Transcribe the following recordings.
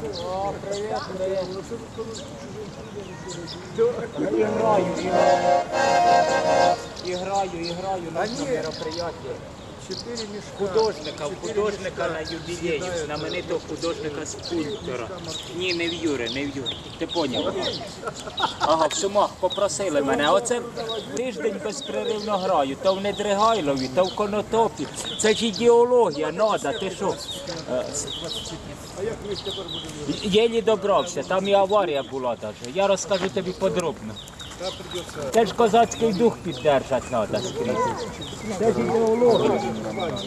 І граю, і граю. І граю, і граю на цьому мероприятті. Чотири мішка. Художника, в художника художника на юбілеї, знаменитого художника скульптора. Ні, не в Юри, не в Юри. Ти поняв? Ага, в Сумах попросили мене. Оце тиждень безперервно граю. То в Недригайлові, то в Конотопі. Це ж ідеологія, нада, ти що? Е, Єлі добрався, там і аварія була навіть. Я розкажу тобі подробно. Це ж козацький дух піддержати треба скрізь. Це ж ідеологія.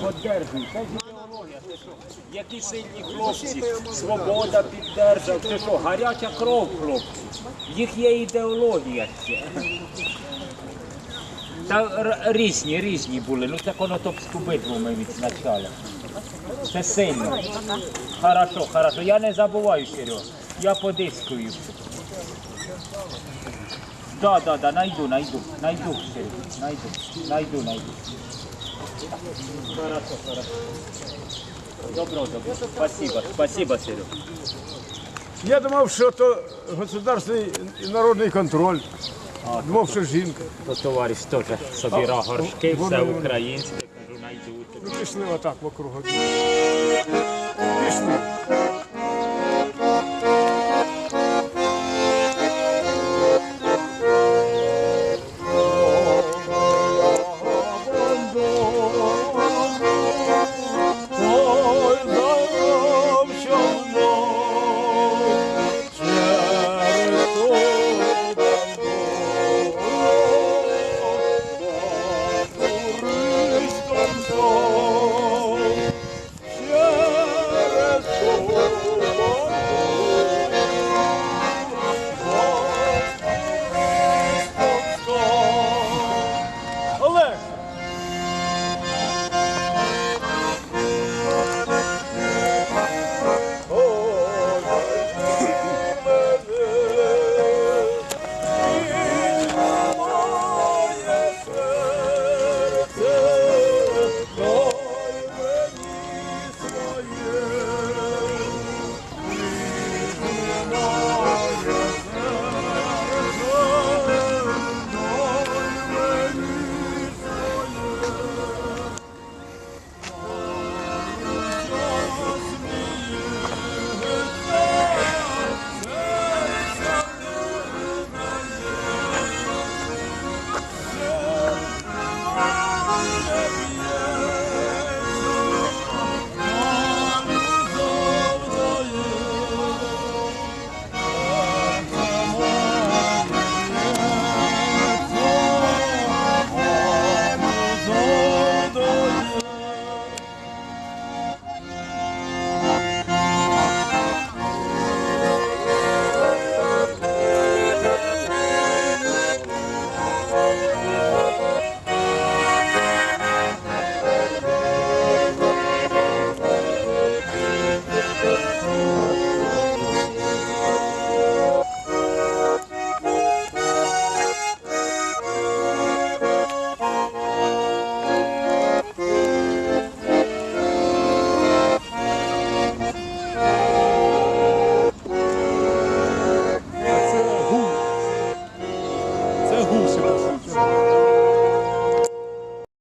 Поддержуй, це ж ідеологія. Ти що? Які сильні хлопці, свобода піддержав. Ти що, гаряча кров, хлопці. Їх є ідеологія. Та різні, різні були. Ну це конотопську битву ми відзначали. Це сильно. Хорошо, хорошо. Я не забуваю, Серега. Я подискую. Да, да, да, найду, найду, найду, найду, найду, найду. Хорошо, хорошо. Добро, добро. Спасибо, спасибо, Серега. Я думав, що то государственний і народний контроль. Думав, що жінка. То товариш теж собі горшки, все українське, кажу, найду. Ну, пішли отак вокруг. одного.